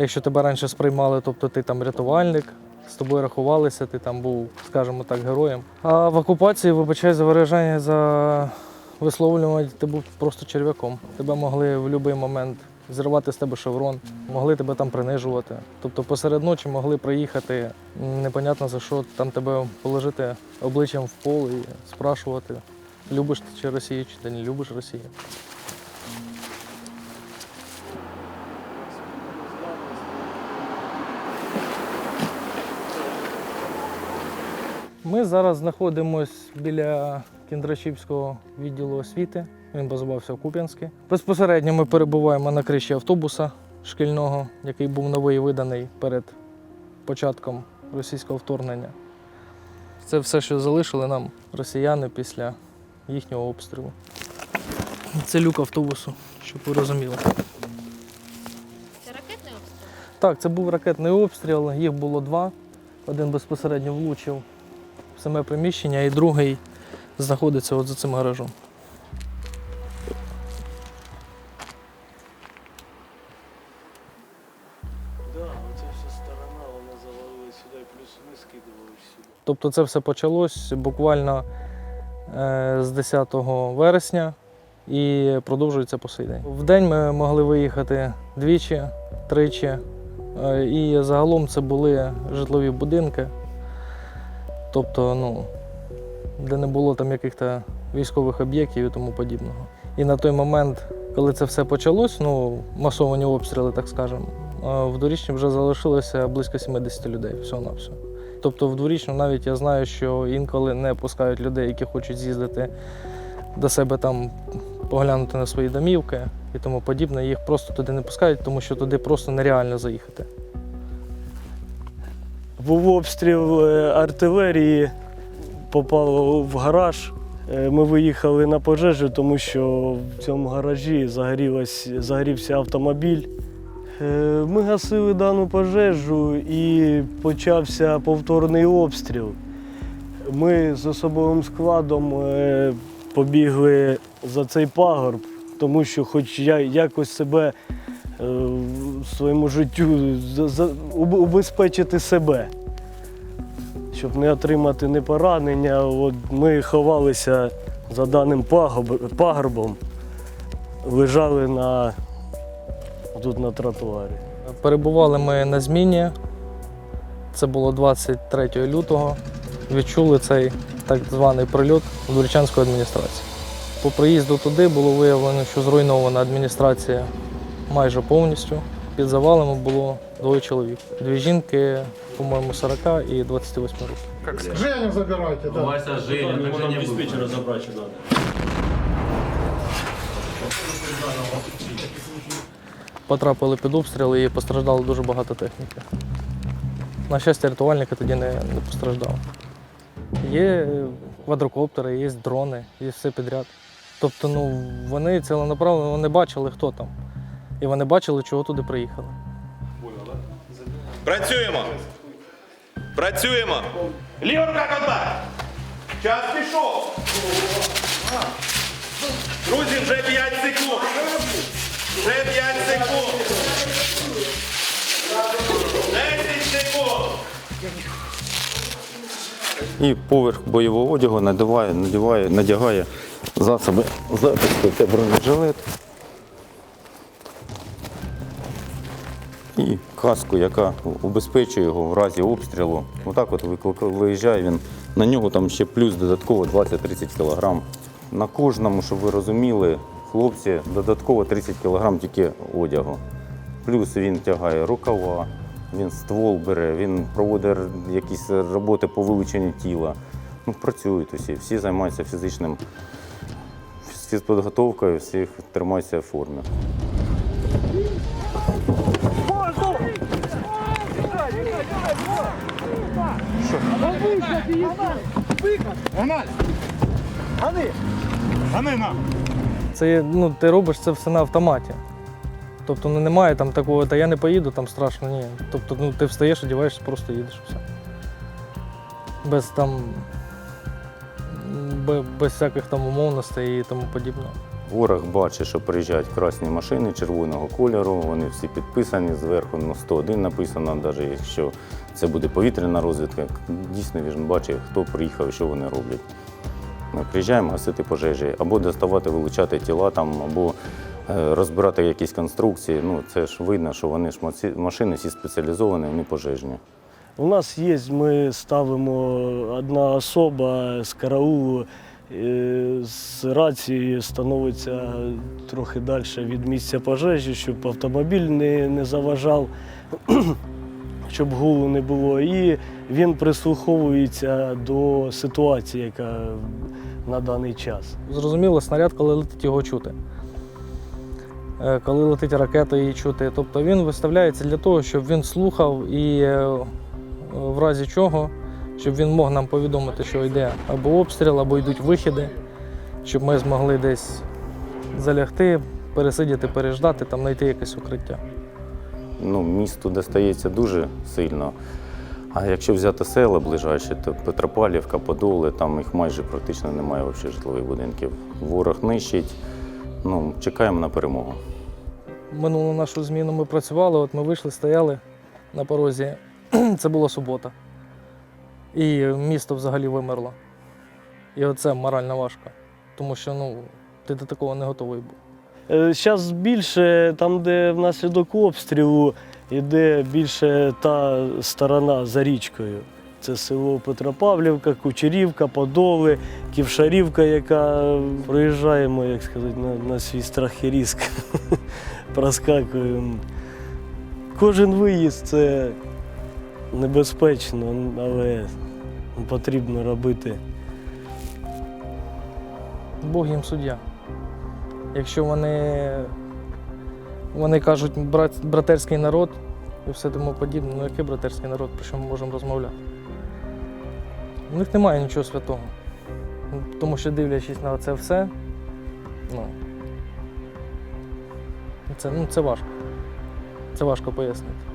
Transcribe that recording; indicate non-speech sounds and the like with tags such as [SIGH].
Якщо тебе раніше сприймали, тобто ти там рятувальник, з тобою рахувалися, ти там був, скажімо так, героєм. А в окупації, вибачай за виражання, за висловлювання, ти був просто черв'яком. Тебе могли в будь-який момент зірвати з тебе шеврон, могли тебе там принижувати. Тобто посеред ночі могли приїхати непонятно за що, там тебе положити обличчям в пол і спрашувати, любиш ти чи Росію, чи ти не любиш Росію. Ми зараз знаходимося біля Кіндрашівського відділу освіти. Він базувався в Куп'янську. Безпосередньо ми перебуваємо на криші автобуса шкільного, який був новий виданий перед початком російського вторгнення. Це все, що залишили нам росіяни після їхнього обстрілу. Це люк автобусу, щоб ви розуміли. Це ракетний обстріл? Так, це був ракетний обстріл, їх було два. Один безпосередньо влучив саме приміщення, і другий знаходиться от за цим гаражом. Сюди. Тобто це все почалось буквально е, з 10 вересня і продовжується по сей день. В день ми могли виїхати двічі, тричі. е, І загалом це були житлові будинки. Тобто, ну, де не було там яких-то військових об'єктів і тому подібного. І на той момент, коли це все почалось, ну, масовані обстріли, так скажемо, е, в дворічні вже залишилося близько 70 людей всього на все. Тобто в дворічну навіть я знаю, що інколи не пускають людей, які хочуть з'їздити до себе там поглянути на свої домівки і тому подібне. Їх просто туди не пускають, тому що туди просто нереально заїхати. Був обстріл е, артилерії, попало в гараж. Е, Ми виїхали на пожежу, тому що в цьому гаражі загорівся автомобіль. Е, Ми гасили дану пожежу і почався повторний обстріл. Ми з особовим складом побігли за цей пагорб, тому що хоч я якось себе своєму життю убезпечити себе, щоб не отримати не поранення. От ми ховалися за даним пагорб- пагорбом, лежали на, тут на тротуарі. Перебували ми на зміні. Це було 23 лютого. Відчули цей так званий прильот в Дворічанську адміністрацію. По приїзду туди було виявлено, що зруйнована адміністрація майже повністю. Під завалами було двоє чоловік. Дві жінки, по-моєму, 40 і 28 років. Женю забирайте, да. Вася, Женя, так Женя был. диспетчера забрать надо. Потрапили під обстріли і постраждало дуже багато техніки. На щастя, рятувальники тоді не, не постраждали. Є квадрокоптери, є дрони, є все підряд. Тобто, ну, вони ціленаправленно вони бачили, хто там. І вони бачили, чого туди приїхали. Працюємо. Працюємо. Ліва рука контакт. Час пішов. Друзі, вже 5 секунд. Вже 5 секунд. 10 секунд. і поверх бойового одягу надіває, надіває, надягає засоби захисту та бронежилет і каску, яка убезпечує його в разі обстрілу. Отак от виїжджає він. На нього там ще плюс додатково 20-30 кг. На кожному, щоб ви розуміли, хлопці додатково 30 кг тільки одягу. Плюс він тягає рукава, він ствол бере, він проводить якісь роботи по вилученню тіла. Ну, працюють усі, всі займаються фізичним фізпідготовкою, всі тримаються в формі. Це ну, ти робиш це все на автоматі. Тобто ну, немає там такого, та я не поїду, там страшно, ні. Тобто ну, ти встаєш, одягаєшся, просто їдеш все. Без там. Без всяких там умовностей і тому подібного. Ворог бачить, що приїжджають красні машини червоного кольору, вони всі підписані, зверху ну, 101 написано, навіть якщо це буде повітряна розвідка, дійсно він бачить, хто приїхав і що вони роблять. Ми приїжджаємо гасити пожежі, або доставати, вилучати тіла, там, або е, розбирати якісь конструкції. Ну, це ж видно, що вони ж машини всі спеціалізовані, вони пожежні. У нас є, ми ставимо одна особа з караулу, з рацією становиться трохи далі від місця пожежі, щоб автомобіль не, не заважав, [CLEARS THROAT] щоб гулу не було. І він прислуховується до ситуації, яка на даний час. Зрозуміло, снаряд, коли летить його чути. Е, Коли летить ракета, її чути. Тобто він виставляється для того, щоб він слухав і е, в разі чого, щоб він мог нам повідомити, що йде або обстріл, або йдуть вихіди, щоб ми змогли десь залягти, пересидіти, переждати, там знайти якесь укриття. ну, місту достається дуже сильно. А якщо взяти села ближайші, то Петропавлівка, Подоли, там їх майже практично немає взагалі житлових будинків. Ворог нищить. Ну, чекаємо на перемогу. Минулу нашу зміну ми працювали, от ми вийшли, стояли на порозі. [CLEARS THROAT] Це була субота. І місто взагалі вимерло. І оце морально важко. Тому що ну, ти до такого не готовий був. Зараз більше там, де внаслідок обстрілу, йде більше та сторона за річкою. Це село Петропавлівка, Кучерівка, Подоли, Ківшарівка, яка проїжджаємо, як сказати, на, на свій страх і різк. [LAUGHS] Проскакуємо. Кожен виїзд це небезпечно, але потрібно робити. Бог їм суддя. Якщо вони, вони кажуть брат, братерський народ і все тому подібне, ну який братерський народ, про що ми можемо розмовляти? У них немає нічого святого. Тому що дивлячись на це все, ну, це, ну, це важко. Це важко пояснити.